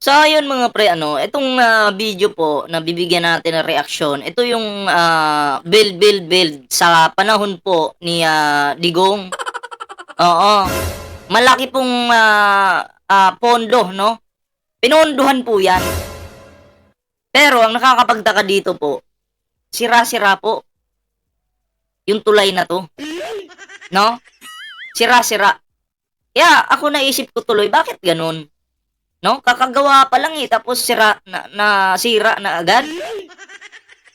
So ayun mga pre ano, itong ah, video po na bibigyan natin ng reaksyon. Ito yung ah, build build build sa panahon po ni ah, Digong. Oo. Malaki pong ah, ah, pondo, no? Pinondohan po 'yan. Pero ang nakakapagtaka dito po, sira-sira po yung tulay na to. No? Sira-sira. Kaya ako naisip ko tuloy, bakit ganun? No? Kakagawa pa lang eh, tapos sira na, na sira na agad.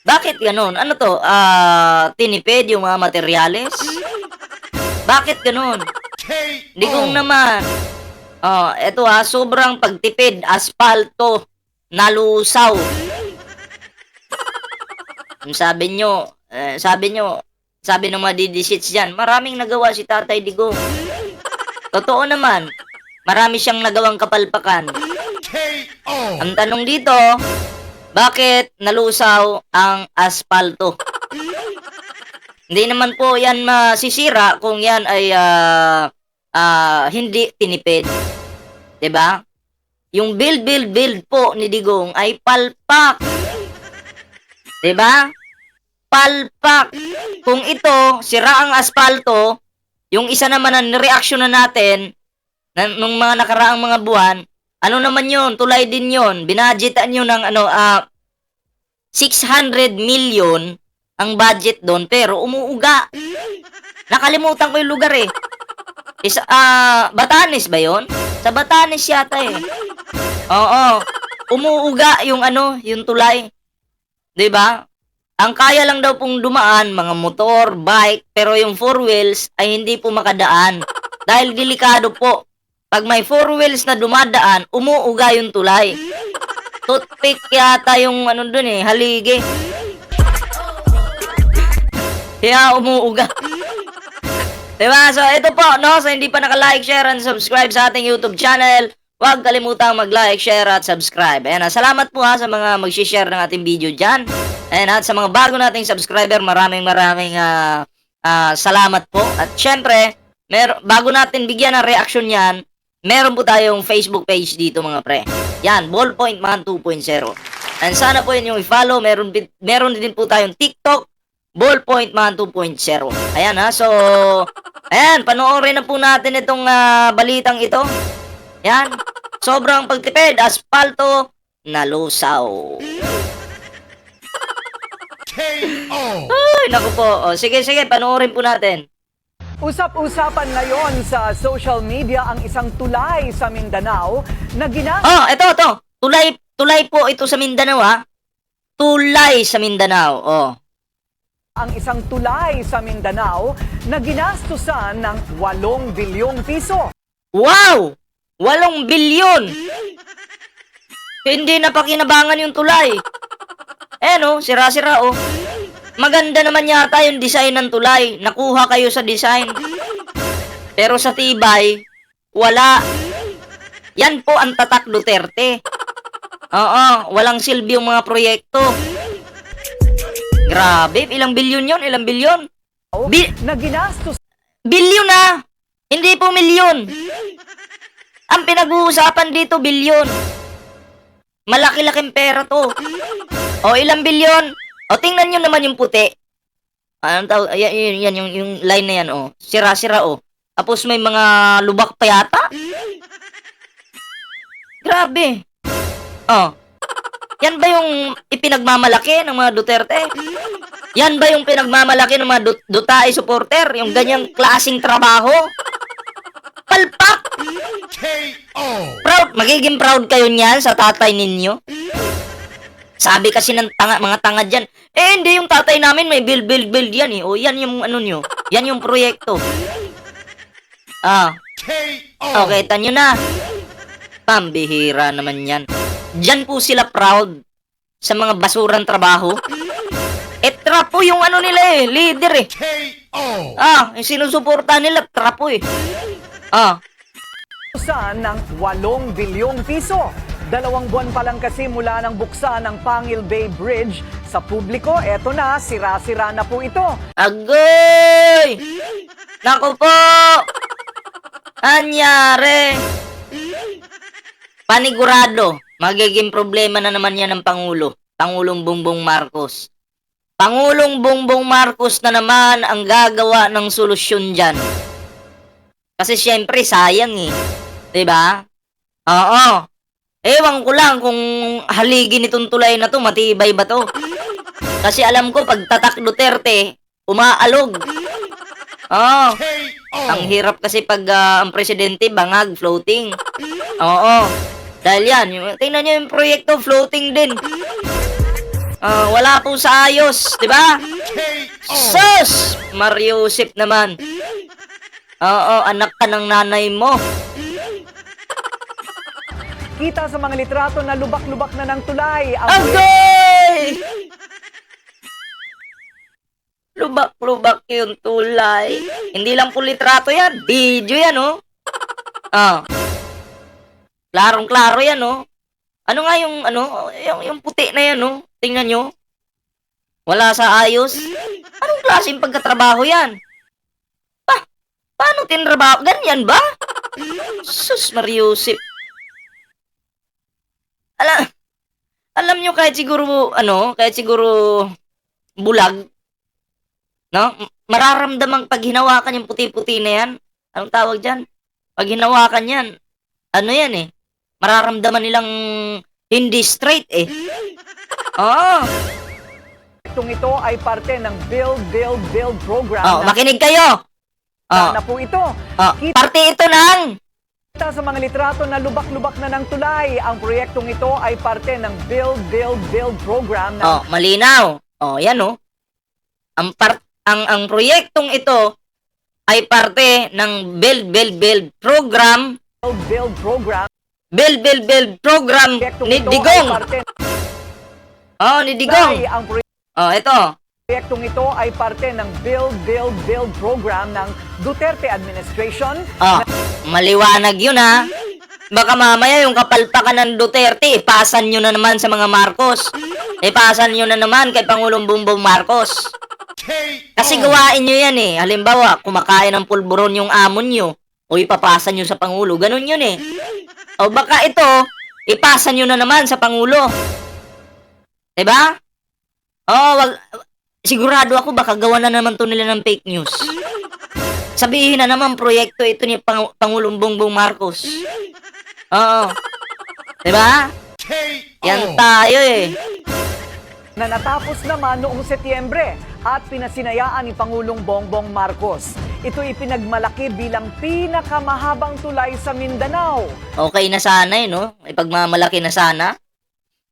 Bakit ganun? Ano to? Ah, tinipid yung mga materyales? Bakit ganun? Hindi kong naman. Oh, eto ha, sobrang pagtipid, asfalto, nalusaw. Sabi nyo, eh, sabi nyo, sabi ng mga didisits dyan, maraming nagawa si Tatay Digong. Totoo naman, marami siyang nagawang kapalpakan. Ang tanong dito, bakit nalusaw ang asfalto? Hindi naman po yan masisira kung yan ay ah, ah, hindi tinipid. 'Di ba? Yung build build build po ni Digong ay palpak. 'Di ba? Palpak. Kung ito sira ang asfalto, yung isa naman ang reaction na natin na, nung mga nakaraang mga buwan, ano naman yun? Tulay din yun. Binadgetan nyo ng ano, ah, 600 million ang budget doon, pero umuuga. Nakalimutan ko yung lugar eh. Isa, ah, Batanes ba yon? Sa Batanes yata eh. Oo. Umuuga yung ano, yung tulay. 'Di ba? Ang kaya lang daw pong dumaan, mga motor, bike, pero yung four wheels ay hindi po makadaan. Dahil delikado po. Pag may four wheels na dumadaan, umuuga yung tulay. Toothpick yata yung ano dun eh, haligi. Kaya umuuga. diba? So, ito po, no? So, hindi pa naka-like, share, and subscribe sa ating YouTube channel. Huwag kalimutang mag-like, share, at subscribe. Ayan, ah, salamat po ha sa mga mag-share ng ating video dyan. Ayan, at sa mga bago nating subscriber, maraming maraming ah, ah, salamat po. At syempre, mer bago natin bigyan ng reaction yan, meron po tayong Facebook page dito mga pre. Yan, Ballpoint Man 2.0. And sana po yun yung i-follow. Meron, meron din po tayong TikTok, Ballpoint Man 2.0. Ayan ha, so, ayan, panoorin na po natin itong ah, balitang ito. Yan, sobrang pagtipid, asfalto, nalusaw. Ay, naku po. O, sige, sige, panoorin po natin. Usap-usapan ngayon sa social media ang isang tulay sa Mindanao na gina Oh, ito, ito. Tulay, tulay po ito sa Mindanao, ha? Tulay sa Mindanao, oh. ang isang tulay sa Mindanao na ginastusan ng 8 bilyong piso. Wow! Walong bilyon! Hindi na pakinabangan yung tulay. Eh no, sira-sira oh. Maganda naman yata yung design ng tulay. Nakuha kayo sa design. Pero sa tibay, wala. Yan po ang tatak Duterte. Oo, walang silbi yung mga proyekto. Grabe, ilang bilyon yon, ilang bilyon? Bi- na ginastos Bilyon na! Hindi po milyon. Ang pinag-uusapan dito, bilyon. Malaki-laking pera to. O, ilang bilyon? O, tingnan nyo naman yung puti. Anong tawag? Yan, yan, yan, yung, yung line na yan, o. Sira-sira, o. Tapos may mga lubak pa yata. Grabe. Oh. Yan ba yung ipinagmamalaki ng mga Duterte? Yan ba yung pinagmamalaki ng mga Dut- Dutay supporter? Yung ganyang klasing trabaho? Palpak! Proud, magiging proud kayo niyan sa tatay ninyo? Sabi kasi ng tanga, mga tanga dyan, eh hindi yung tatay namin may build, build, build yan eh. O yan yung ano nyo. Yan yung proyekto. Ah, okay, tanyo na. Pambihira naman yan. Diyan po sila proud sa mga basurang trabaho. Eh, trapo yung ano nila eh, leader eh. Ah, yung sinusuporta nila, trapo eh. Ah, ng 8 bilyong piso. Dalawang buwan pa lang kasi mula nang buksan ng Pangil Bay Bridge sa publiko, eto na, sira-sira na po ito. agoy! Naku po! Anyari! Panigurado, magiging problema na naman yan ng Pangulo. Pangulong Bongbong Marcos. Pangulong Bongbong Marcos na naman ang gagawa ng solusyon dyan. Kasi syempre, sayang eh. ba? Oo. Ewan ko lang kung haligi nitong tulay na to, matibay ba to? Kasi alam ko, pag tatak Duterte, umaalog. Oo. Ang hirap kasi pag ah, ang presidente bangag, floating. Oo. Dahil yan, tingnan nyo yung proyekto, floating din. Ah, wala po sa ayos, di ba? Sus! Mariusip naman. Oo, anak ka ng nanay mo. Kita sa mga litrato na lubak-lubak na ng tulay ang Agay! Lubak-lubak yung tulay. Hindi lang po litrato yan. Video yan, oh. Ah. Klarong-klaro yan, oh. Ano nga yung, ano, yung, yung puti na yan, oh. Tingnan nyo. Wala sa ayos. Anong klaseng pagkatrabaho yan? Pa, paano tinrabaho? Ganyan ba? Sus, Mariusip. Alam, alam nyo kahit siguro, ano, kahit siguro bulag, no? Mararamdaman pag hinawakan yung puti-puti na yan. Anong tawag dyan? Pag hinawakan yan, ano yan eh? Mararamdaman nilang hindi straight eh. Oo. proyektong ito ay parte ng Build, Build, Build program Oh, na, makinig kayo. Oh, na po ito. oh, parte ito ng Kita sa mga litrato na lubak-lubak na ng tulay, ang proyektong ito ay parte ng Build, Build, Build program ng Oh, malinaw. Oh, yan oh. Ang par ang ang proyektong ito ay parte ng Build Build Build program, Build, Build program. Build Build Build program ni ay Digong. parte Oh, ni Digong. tulay. Ang Oh, ito. Proyektong ito ay parte ng Build, Build, Build program ng Duterte administration. Oh, maliwanag 'yun ha. Baka mamaya yung kapalpakan ng Duterte, ipasan nyo na naman sa mga Marcos. Ipasan nyo na naman kay Pangulong Bongbong Marcos. Kasi gawain nyo yan eh. Halimbawa, kumakain ng pulburon yung amon nyo, o ipapasa nyo sa Pangulo. Ganun yun eh. O baka ito, ipasa nyo na naman sa Pangulo. Diba? Oo, wag, sigurado ako baka gawa na naman to nila ng fake news. Sabihin na naman proyekto ito ni Pang- Pangulong Bongbong Marcos. Oo. Diba? Yan tayo eh. na natapos naman noong Setyembre at pinasinayaan ni Pangulong Bongbong Marcos. Ito ipinagmalaki bilang pinakamahabang tulay sa Mindanao. Okay na sana eh, no? Ipagmamalaki na sana.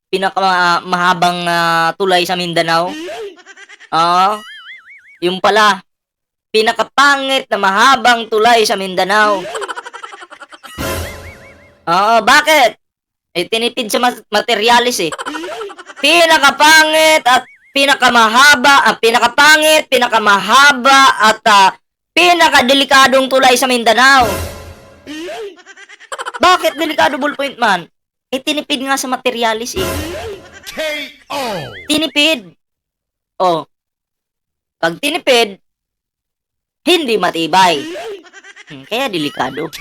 Pinaka mahabang ah, tulay sa Mindanao. Oo. yung pala. Pinakapangit na mahabang tulay sa Mindanao. Oo, bakit? Eh, tinipid sa materialis eh. Pinakapangit at pinakamahaba, ah, pinakapangit, pinakamahaba at ah, pinakadelikadong tulay sa Mindanao. Bakit delikado ballpoint man? Eh, tinipid nga sa materialis eh. Tinipid. Oh. Pag tinipid, hindi matibay. Hmm, kaya delikado.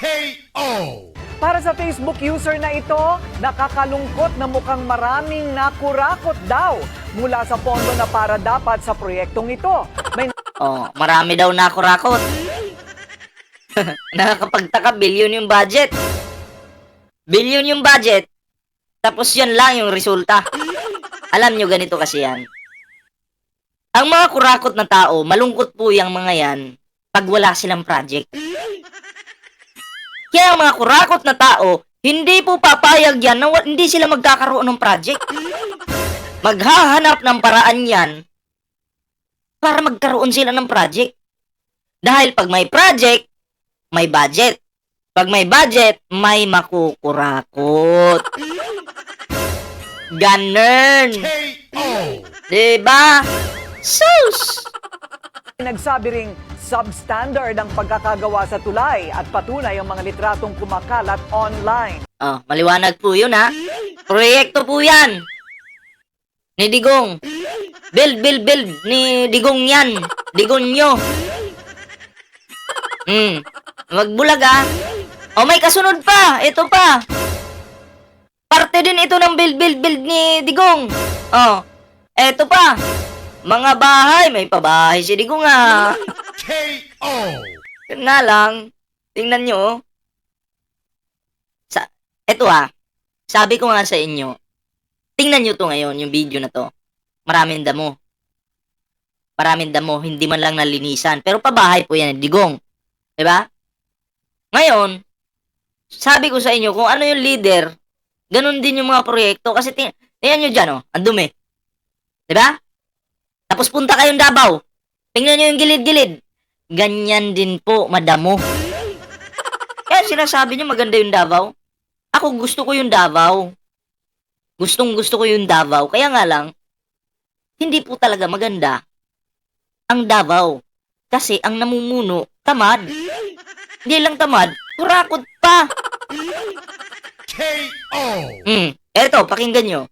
Para sa Facebook user na ito, nakakalungkot na mukhang maraming nakurakot daw mula sa pondo na para dapat sa proyektong ito. May Oh, marami daw nakurakot. Nakakapagtaka, billion yung budget. Billion yung budget. Tapos yan lang yung resulta. Alam nyo, ganito kasi yan. Ang mga kurakot na tao, malungkot po yung mga yan pag wala silang project. Kaya ang mga kurakot na tao, hindi po papayag yan na hindi sila magkakaroon ng project. Maghahanap ng paraan yan para magkaroon sila ng project. Dahil pag may project, may budget. Pag may budget, may makukurakot. Ganun. Diba? Sus! nagsabi ring substandard ang pagkakagawa sa tulay at patunay ang mga litratong kumakalat online. Oh, maliwanag po yun ha. Proyekto po yan. Ni Digong. Build, build, build. Ni Digong yan. Digong nyo. Hmm. Magbulag ah. Oh, may kasunod pa. Ito pa. Parte din ito ng build, build, build ni Digong. Oh, eto pa. Mga bahay, may pabahay si Digong ah. KO. Yun nga lang, tingnan nyo. oh. Sa, eto ah, sabi ko nga sa inyo, tingnan nyo to ngayon, yung video na to. Maraming damo. Maraming damo, hindi man lang nalinisan. Pero pabahay po yan, digong. 'Di ba? Ngayon, sabi ko sa inyo, kung ano yung leader, ganun din yung mga proyekto. Kasi tingnan nyo dyan, oh, ang dumi. ba? Tapos punta kayong Davao. Tingnan nyo yung gilid-gilid. Ganyan din po, madamo. Kaya sinasabi nyo maganda yung Davao. Ako gusto ko yung Davao. Gustong gusto ko yung Davao. Kaya nga lang, hindi po talaga maganda ang Davao. Kasi ang namumuno, tamad. Hindi lang tamad, kurakot pa. KO. Hmm, eto, pakinggan nyo.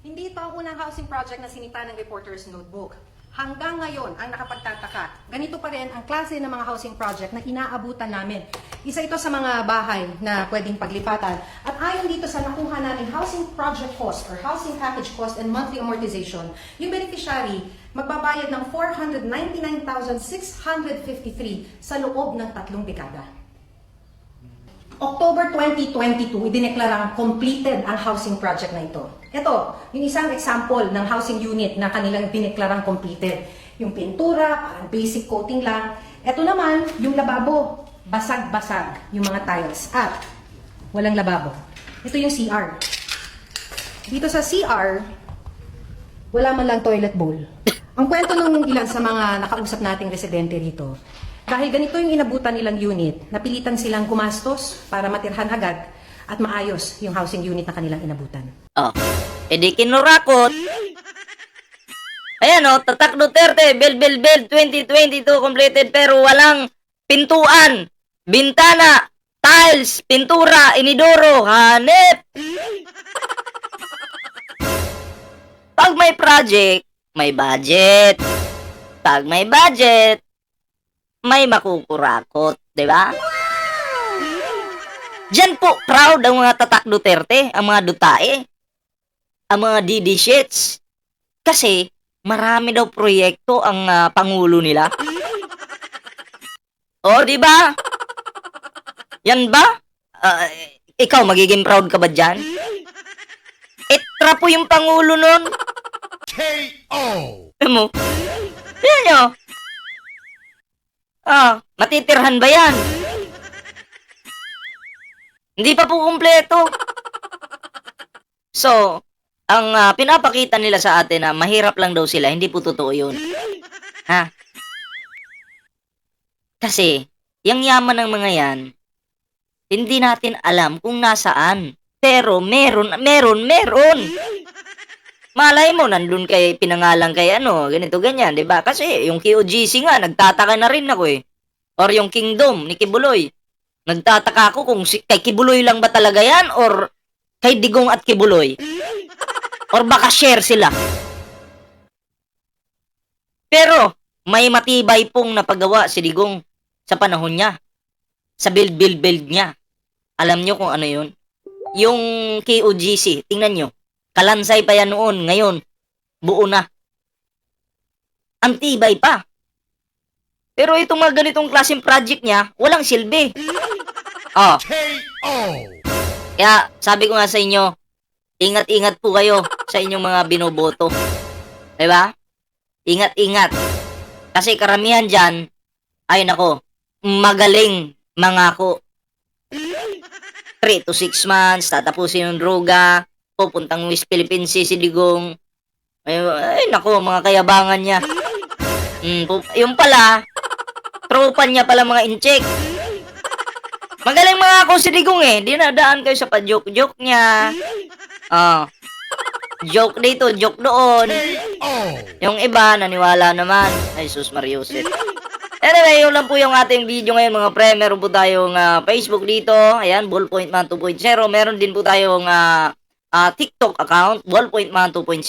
Hindi ito ang unang housing project na sinita ng Reporter's Notebook. Hanggang ngayon, ang nakapagtataka, ganito pa rin ang klase ng mga housing project na inaabutan namin. Isa ito sa mga bahay na pwedeng paglipatan. At ayon dito sa nakuha namin housing project cost or housing package cost and monthly amortization, yung beneficiary magbabayad ng 499,653 sa loob ng tatlong dekada. October 2022, idineklarang completed ang housing project na ito. Ito, yung isang example ng housing unit na kanilang dineklarang completed. Yung pintura, parang basic coating lang. Ito naman, yung lababo, basag-basag yung mga tiles. At walang lababo. Ito yung CR. Dito sa CR, wala man lang toilet bowl. Ang kwento nung ilan sa mga nakausap nating residente rito, dahil ganito yung inabutan nilang unit, napilitan silang gumastos para matirhan agad at maayos yung housing unit na kanilang inabutan. Oh, edi kinurakot. Ayan oh, Tatak Duterte, Bel Bel Bel 2022 completed pero walang pintuan, bintana, tiles, pintura, inidoro, hanep. Pag may project, may budget. Pag may budget, may makukurakot, di ba? Diyan po proud ang mga Tatak Duterte, ang mga Dutae, ang mga DD shits. Kasi marami daw proyekto ang ah, pangulo nila. O, di ba? Yan ba? Ah, ikaw, magiging proud ka ba dyan? Etra po yung pangulo nun. KO. Mo? Yan nyo. Ah, matitirhan ba yan? Hindi pa po kumpleto. So, ang ah, pinapakita nila sa atin na mahirap lang daw sila, hindi po totoo yun. Ha? Kasi, yung yaman ng mga yan, hindi natin alam kung nasaan. Pero meron, meron, meron. Malay mo, nandun kay pinangalan kay ano, ganito, ganyan, di ba? Kasi yung QGC nga, nagtataka na rin ako eh. Or yung Kingdom ni Kibuloy. Nagtataka ako kung si, kay Kibuloy lang ba talaga yan or kay Digong at Kibuloy. Or baka share sila. Pero, may matibay pong napagawa si Digong sa panahon niya. Sa build, build, build niya. Alam nyo kung ano yun? Yung KOGC, tingnan nyo. Kalansay pa yan noon, ngayon, buo na. Ang tibay pa. Pero itong mga ganitong klaseng project niya, walang silbi. Oh, KO. kaya sabi ko nga sa inyo, ingat-ingat po kayo sa inyong mga binoboto. Diba? Ingat-ingat. Kasi karamihan dyan, ay nako, magaling mangako. 3 to 6 months, tatapusin yung droga, pupuntang West Philippines si Digong. Ay, ay nako, mga kayabangan niya. Mm, yung pala, tropa niya pala mga incheck. Magaling mga ako si Digong eh. Dinadaan kayo sa pa-joke-joke niya. Ah. joke dito, joke doon. KO. Yung iba, naniwala naman. Ay, sus Mariusit. Anyway, yun lang po yung ating video ngayon mga pre. Meron po tayong ah, Facebook dito. Ayan, Ballpoint Man 2.0. Meron din po tayong ah, ah, TikTok account, Ballpoint Man 2.0.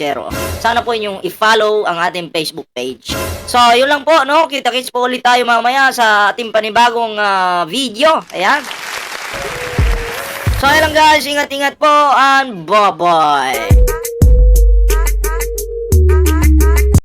Sana po inyong i-follow ang ating Facebook page. So, yun lang po, no? Kita-kits po ulit tayo mamaya sa ating panibagong ah, video. Ayan. So, ayun lang guys. Ingat-ingat po and bye-bye.